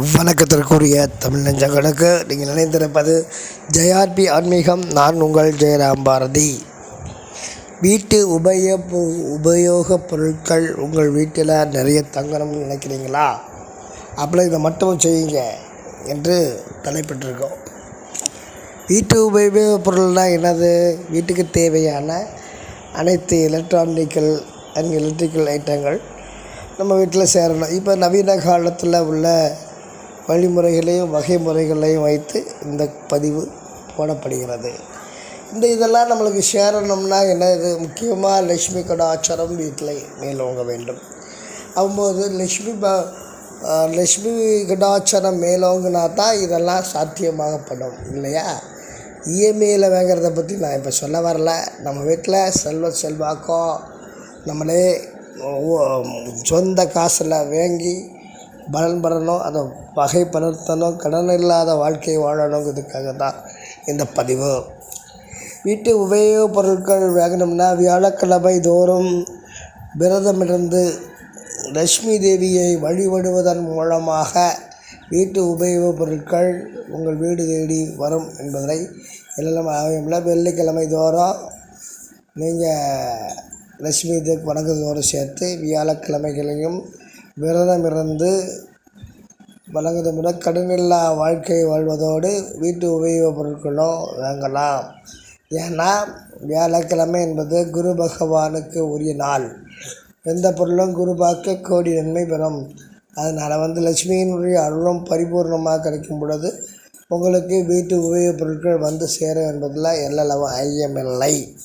வணக்கத்திற்குரிய தமிழ் நெஞ்சங்களுக்கு நீங்கள் இணைந்திருப்பது ஜெயார்பி ஆன்மீகம் நான் உங்கள் ஜெயராம் பாரதி. வீட்டு உபய உபயோகப் பொருட்கள் உங்கள் வீட்டில் நிறைய தங்கணும்னு நினைக்கிறீங்களா? அப்படி இதை மட்டும் செய்யுங்க என்று தலைப்பட்டிருக்கோம். வீட்டு உபயோகப் பொருள்னால் என்னது? வீட்டுக்கு தேவையான அனைத்து எலக்ட்ரானிக்கல் அண்ட் எலக்ட்ரிக்கல் ஐட்டங்கள் நம்ம வீட்டில் சேரணும். இப்போ நவீன காலத்தில் உள்ள வழிமுறைகளையும் வகை முறைகளையும் வைத்து இந்த பதிவு போடப்படுகிறது. இந்த இதெல்லாம் நம்மளுக்கு சேரணும்னா என்ன இது? முக்கியமாக லட்சுமி கடாச்சாரம் வீட்டில் மேலோங்க வேண்டும். அவ்வம்போது லட்சுமி ப லட்சுமி கடாச்சாரம் மேலோங்கினா தான் இதெல்லாம் சாத்தியமாகப்படும் இல்லையா? இஎம்ஐயில் வாங்கிறத பற்றி நான் இப்போ சொல்ல வரல. நம்ம வீட்டில் செல்வ செல்வாக்கம் நம்மளே சொந்த காசில் வாங்கி பலன் பெறணும் அதை வகைப்படுத்தணும் கடன் இல்லாத வாழ்க்கையை வாழணுங்கிறதுக்காக தான் இந்த பதிவு. வீட்டு உபயோகப் பொருட்கள் வாங்கணும்னா வியாழக்கிழமை தோறும் விரதமிருந்து லக்ஷ்மி தேவியை வழிபடுவதன் மூலமாக வீட்டு உபயோகப் பொருட்கள் உங்கள் வீடு தேடி வரும் என்பதை எல்லாம் வெள்ளிக்கிழமை தோறும் நீங்கள் லட்சுமி தேவி வணக்கத்தோடு சேர்த்து வியாழக்கிழமைகளையும் விரதம் இருந்து வழங்குவதன் கடனில்லா வாழ்க்கை வாழ்வதோடு வீட்டு உபயோகப் பொருட்களும் வாங்கலாம். ஏன்னா வியாழக்கிழமை என்பது குரு பகவானுக்கு உரிய நாள். எந்த பொருளும் குரு பார்க்க கோடி நன்மை பெறும். அதனால் வந்து லட்சுமியினுடைய அருளும் பரிபூர்ணமாக கிடைக்கும் பொழுது உங்களுக்கு வீட்டு உபயோகப் பொருட்கள் வந்து சேரும் என்பதில் எல்லளவு ஐயமில்லை.